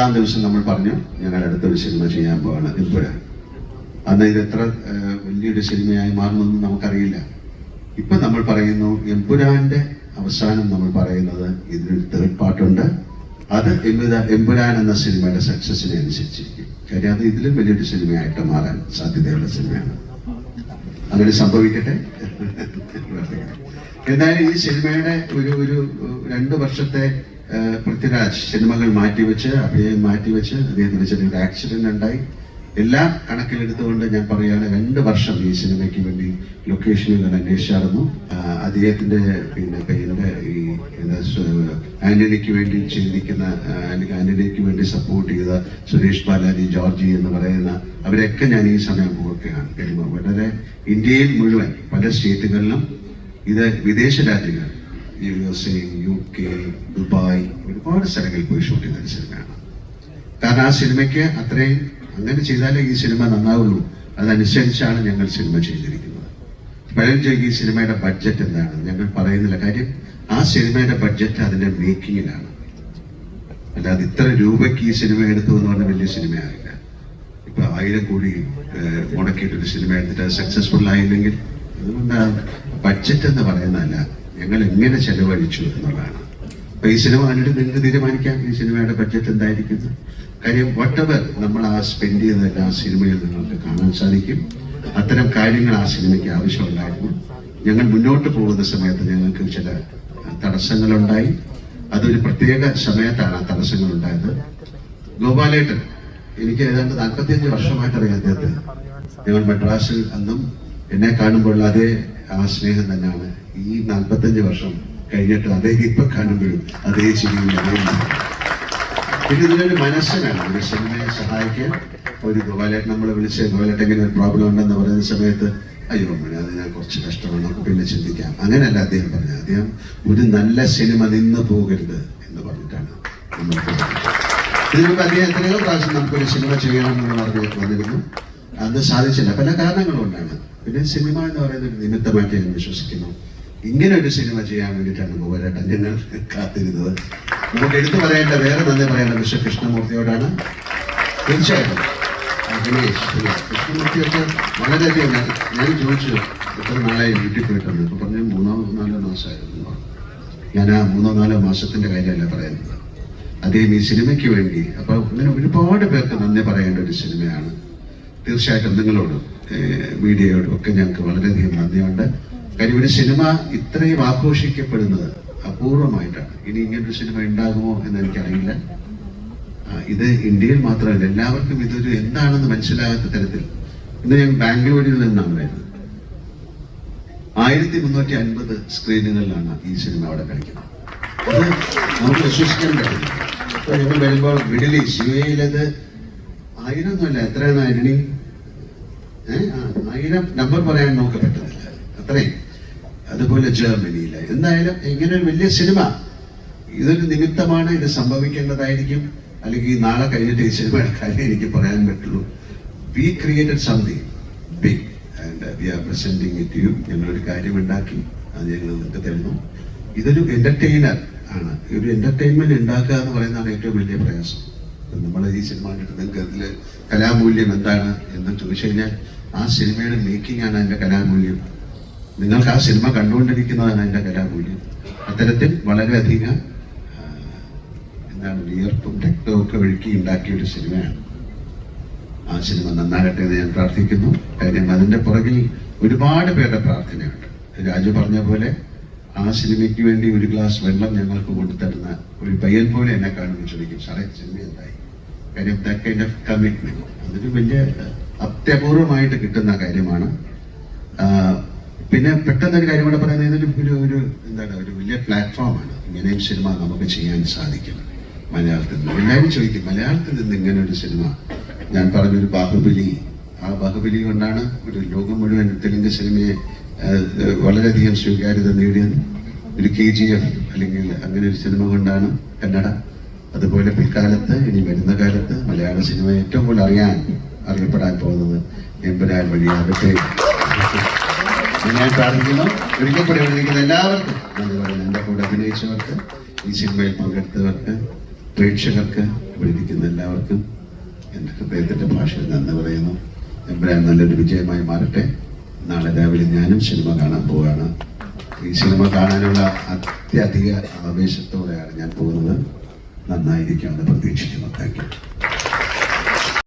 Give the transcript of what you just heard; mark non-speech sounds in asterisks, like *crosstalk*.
അൻപതാം ദിവസം നമ്മൾ പറഞ്ഞു ഞങ്ങൾ അടുത്തൊരു സിനിമ ചെയ്യാൻ പോവാണ് ഇപ്പോഴ അന്ന് ഇത് എത്ര വലിയൊരു സിനിമയായി മാറുമെന്ന് നമുക്കറിയില്ല. ഇപ്പൊ നമ്മൾ പറയുന്നു എമ്പുരാന്റെ അവസാനം നമ്മൾ പറയുന്നത് ഇതിനൊരു തേർഡ് പാർട്ടുണ്ട് അത് എമ്പുരാ എമ്പുരാൻ എന്ന സിനിമയുടെ സക്സസിനെ അനുസരിച്ചിരിക്കും. കാര്യം അത് ഇതിലും വലിയൊരു സിനിമയായിട്ട് മാറാൻ സാധ്യതയുള്ള സിനിമയാണ്. അങ്ങനെ സംഭവിക്കട്ടെ? *laughs* എന്തായാലും ഈ സിനിമയുടെ ഒരു ഒരു രണ്ട് വർഷത്തെ പൃഥ്വിരാജ് സിനിമകൾ മാറ്റിവെച്ച് അഭിനയം മാറ്റിവെച്ച് അദ്ദേഹത്തിന് ചെറിയൊരു ആക്സിഡന്റ് ഉണ്ടായി. എല്ലാം കണക്കിലെടുത്തുകൊണ്ട് ഞാൻ പറയുകയാണ് രണ്ട് വർഷം ഈ സിനിമയ്ക്ക് വേണ്ടി ലൊക്കേഷനുകൾ അന്വേഷിച്ചായിരുന്നു. അദ്ദേഹത്തിന്റെ പിന്നെ ഇപ്പൊ ഈ ആന്റണിക്ക് വേണ്ടി ചിന്തിക്കുന്ന അല്ലെങ്കിൽ ആന്റണിക്ക് വേണ്ടി സപ്പോർട്ട് ചെയ്ത സുരേഷ് ബാലാജി ജോർജി എന്ന് പറയുന്ന അവരൊക്കെ ഞാൻ ഈ സമയം ഓർക്കുകയാണ് വളരെ ഇന്ത്യയിൽ മുഴുവൻ പല സ്റ്റേറ്റുകളിലും ഇത് വിദേശ രാജ്യങ്ങൾ U S A U K Dubai ഒരുപാട് സ്ഥലങ്ങളിൽ പോയി ഷൂട്ട് ചെയ്ത സിനിമയാണ്. കാരണം ആ സിനിമയ്ക്ക് അത്രയും അങ്ങനെ ചെയ്താലേ ഈ സിനിമ നന്നാവുള്ളൂ. അതനുസരിച്ചാണ് ഞങ്ങൾ സിനിമ ചെയ്തിരിക്കുന്നത്. ചോദിക്കും ഈ സിനിമയുടെ ബഡ്ജറ്റ് എന്താണ്? ഞങ്ങൾ പറയുന്നില്ല. കാര്യം ആ സിനിമയുടെ ബഡ്ജറ്റ് അതിന്റെ മേക്കിങ്ങിലാണ് അല്ലാതെ ഇത്ര രൂപയ്ക്ക് ഈ സിനിമ എടുത്തു എന്ന് പറഞ്ഞ വലിയ സിനിമയാകില്ല ഇപ്പൊ ആയിരം കോടി മുടക്കിയിട്ടൊരു സിനിമ എടുത്തിട്ട് സക്സസ്ഫുൾ ആയില്ലെങ്കിൽ അതുകൊണ്ട് ബഡ്ജറ്റ് എന്ന് പറയുന്നതല്ല. ഞങ്ങൾ എങ്ങനെ ചെലവഴിച്ചു എന്നുള്ളതാണ്. അപ്പൊ ഈ സിനിമ കണ്ടിട്ട് നിങ്ങൾക്ക് തീരുമാനിക്കാം. ഈ സിനിമയുടെ ബഡ്ജറ്റ് എന്തായിരിക്കുന്നു? കാര്യം വട്ടവർ നമ്മൾ ആ സ്പെൻഡ് ചെയ്തതെല്ലാം ആ സിനിമയിൽ നിങ്ങൾക്ക് കാണാൻ സാധിക്കും. അത്തരം കാര്യങ്ങൾ ആ സിനിമയ്ക്ക് ആവശ്യമുണ്ടായിരുന്നു. ഞങ്ങൾ മുന്നോട്ട് പോകുന്ന സമയത്ത് ഞങ്ങൾക്ക് ചില തടസ്സങ്ങളുണ്ടായി. അതൊരു പ്രത്യേക സമയത്താണ് ആ തടസ്സങ്ങൾ ഉണ്ടായത് ഗോപാലേട്ടൻ എനിക്ക് ഏതാണ്ട് നാൽപ്പത്തിയഞ്ച് വർഷമായിട്ട് അറിയാം അദ്ദേഹത്തെ. ഞങ്ങൾ മദ്രാസിൽ അന്നും എന്നെ കാണുമ്പോൾ അതേ ആ സ്നേഹം തന്നെയാണ്. ഈ നാൽപ്പത്തഞ്ച് വർഷം കഴിഞ്ഞിട്ട് അതേ ഇപ്പൊ കാണുമ്പോഴും അതേ ഇതും. പിന്നെ ഇതിനൊരു മനസ്സിനാണ്. മനസ്സിനെ സഹായിക്കാൻ ഒരു ഗോപാലേട്ടൻ നമ്മളെ വിളിച്ച് ഗോപാലേട്ടൻ ഇങ്ങനെ ഒരു പ്രോബ്ലം ഉണ്ടെന്ന് പറയുന്ന സമയത്ത് അയ്യോ മണി അത് ഞാൻ കുറച്ച് കഷ്ടമാണ് നമുക്ക് പിന്നെ ചിന്തിക്കാം. അങ്ങനെയല്ല അദ്ദേഹം പറഞ്ഞത്. അദ്ദേഹം ഒരു നല്ല സിനിമ നിന്ന് പോകരുത് എന്ന് പറഞ്ഞിട്ടാണ് ഇതിനൊക്കെ അദ്ദേഹം എത്രയോ പ്രാവശ്യം നമുക്കൊരു സിനിമ ചെയ്യണം എന്ന് പറഞ്ഞ് വന്നിരുന്നു. അത് സാധിച്ചില്ല. പല കാരണങ്ങൾ കൊണ്ടാണ്. പിന്നെ സിനിമ എന്ന് പറയുന്ന ഒരു നിമിത്തമായിട്ട് ഞാൻ വിശ്വസിക്കുന്നു. ഇങ്ങനെ ഒരു സിനിമ ചെയ്യാൻ വേണ്ടിയിട്ടാണ് ഗോപാലേട്ടൻ ഞങ്ങൾ കാത്തിരുന്നത്. നമുക്ക് എടുത്തു പറയേണ്ട വേറെ നന്ദി പറയേണ്ട മിസ്റ്റർ കൃഷ്ണമൂർത്തിയോടാണ്. തീർച്ചയായിട്ടും. കൃഷ്ണമൂർത്തിയൊക്കെ വളരെയധികം ഞാൻ ചോദിച്ചു. എത്ര നാളായി വീട്ടിൽ പോയിട്ടുണ്ട്? ഇപ്പൊ പറഞ്ഞു മൂന്നോ നാലോ മാസമായിരുന്നു. ഞാൻ ആ മൂന്നോ നാലോ മാസത്തിന്റെ കാര്യമല്ല പറയുന്നത്. അദ്ദേഹം ഈ സിനിമയ്ക്ക് വേണ്ടി അപ്പൊ ഇങ്ങനെ ഒരുപാട് പേർക്ക് നന്ദി പറയേണ്ട ഒരു സിനിമയാണ്. തീർച്ചയായിട്ടും നിങ്ങളോടും. മീഡിയയോടും ഒക്കെ ഞങ്ങൾക്ക് വളരെയധികം നന്ദിയുണ്ട്. കാര്യം ഒരു സിനിമ ഇത്രയും ആഘോഷിക്കപ്പെടുന്നത് അപൂർവമായിട്ടാണ്. ഇനി ഇങ്ങനൊരു സിനിമ ഉണ്ടാകുമോ എന്ന് എനിക്കറിയില്ല. ഇത് ഇന്ത്യയിൽ മാത്രമല്ല എല്ലാവർക്കും ഇതൊരു എന്താണെന്ന് മനസ്സിലാകാത്ത തരത്തിൽ ഇന്ന് ഞാൻ ബാംഗ്ലൂരിൽ നിന്നാണ് വരുന്നത്. ആയിരത്തി മുന്നൂറ്റി അൻപത് സ്ക്രീനുകളിലാണ് ഈ സിനിമ അവിടെ കളിക്കുന്നത്. നമുക്ക് വിശ്വസിക്കാൻ പറ്റില്ല. ഇപ്പൊ ഞങ്ങൾ വരുമ്പോൾ മിഡിൽ ഈസ്റ്റ് യു എയിലത് എത്രയാണ് അരണി ആയിരം നമ്പർ പറയാൻ നമുക്ക് പറ്റുന്നില്ല അത്രയും അതുപോലെ ജർമ്മനിയില്ല എന്തായാലും ഇങ്ങനെ ഒരു വലിയ സിനിമ. ഇതൊരു നിമിത്തമാണ് ഇത് സംഭവിക്കേണ്ടതായിരിക്കും. അല്ലെങ്കിൽ നാളെ കഴിഞ്ഞിട്ട് ഈ സിനിമയുടെ കാര്യം എനിക്ക് പറയാൻ പറ്റുള്ളൂ. We created something big and we are presenting it you ഞങ്ങളൊരു കാര്യം ഉണ്ടാക്കി അത് ഞങ്ങൾ നിങ്ങൾക്ക് തരുന്നു. ഇതൊരു എന്റർടൈനർ ആണ്. ഒരു എന്റർടൈൻമെന്റ് ഉണ്ടാക്കുക എന്ന് പറയുന്നതാണ് ഏറ്റവും വലിയ പ്രയാസം. നമ്മൾ ഈ സിനിമ കണ്ടിട്ട് നിങ്ങൾക്ക് അതിൽ കലാമൂല്യം എന്താണ് എന്ന് ചോദിച്ചു കഴിഞ്ഞാൽ ആ സിനിമയുടെ മേക്കിംഗ് ആണ് അതിന്റെ കലാമൂല്യം. നിങ്ങൾക്ക് ആ സിനിമ കണ്ടുകൊണ്ടിരിക്കുന്നതാണ് അതിന്റെ കലാമൂല്യം. അത്തരത്തിൽ വളരെയധികം എന്താണ് വിയർപ്പും രക്തവും ഒക്കെ ഒഴുക്കി ഉണ്ടാക്കിയ ഒരു സിനിമയാണ്. ആ സിനിമ നന്നാകട്ടെ എന്ന് ഞാൻ പ്രാർത്ഥിക്കുന്നു. കാര്യം അതിന്റെ പുറകിൽ ഒരുപാട് പേരുടെ പ്രാർത്ഥനയുണ്ട്. രാജു പറഞ്ഞ പോലെ ആ സിനിമയ്ക്ക് വേണ്ടി ഒരു ഗ്ലാസ് വെള്ളം ഞങ്ങൾക്ക് കൊണ്ടുതരുന്ന ഒരു പയ്യൻ പോലെ എന്നെ കാണുമ്പോൾ ചോദിക്കും. സാറേ സിനിമ എന്തായി? കാര്യം ദാറ്റ് കൈൻഡ് ഓഫ് കമ്മിറ്റ്മെന്റ് അതൊരു വലിയ അത്യപൂർവമായിട്ട് കിട്ടുന്ന കാര്യമാണ്. പിന്നെ പെട്ടെന്ന് ഒരു കാര്യം കൂടെ പറയുന്നത് ഒരു ഒരു എന്താണ് ഒരു വലിയ പ്ലാറ്റ്ഫോമാണ് ഇങ്ങനെയും സിനിമ നമുക്ക് ചെയ്യാൻ സാധിക്കും മലയാളത്തിൽ നിന്ന്. എല്ലാവരും ചോദിക്കും മലയാളത്തിൽ നിന്ന് ഇങ്ങനെ ഒരു സിനിമ ഞാൻ പറഞ്ഞൊരു ബാഹുബലി. ആ ബാഹുബലി കൊണ്ടാണ് ഒരു ലോകം മുഴുവൻ തെലുങ്ക് സിനിമയെ വളരെയധികം സ്വീകാര്യത നേടിയത്. ഒരു കെ ജി എഫ് അല്ലെങ്കിൽ അങ്ങനെ ഒരു സിനിമ കൊണ്ടാണ് കന്നഡ അതുപോലെ പിൽക്കാലത്ത് ഇനി വരുന്ന കാലത്ത് മലയാള സിനിമ ഏറ്റവും കൂടുതൽ അറിയാൻ അറിയപ്പെടാൻ പോകുന്നത് എമ്പുരാൻ വഴിയാകട്ടെ. ഞാൻ പ്രാർത്ഥിക്കുന്നു ഒരിക്കൽ എല്ലാവർക്കും നന്ദി എന്റെ കൂടെ അഭിനയിച്ചവർക്ക് ഈ സിനിമയിൽ പങ്കെടുത്തവർക്ക് പ്രേക്ഷകർക്ക് ഇരിക്കുന്ന എല്ലാവർക്കും എന്റെ ഹൃദയത്തിന്റെ ഭാഷയിൽ നന്ദി പറയുന്നു. എമ്പുരാൻ നല്ലൊരു വിജയമായി മാറട്ടെ. നാളെ രാവിലെ ഞാനും സിനിമ കാണാൻ പോവുകയാണ്. ഈ സിനിമ കാണാനുള്ള അത്യധിക ആവേശത്തോടെയാണ് ഞാൻ പോകുന്നത്. നന്നായിരിക്കുമെന്ന് പ്രതീക്ഷിക്കുന്നു. Thank you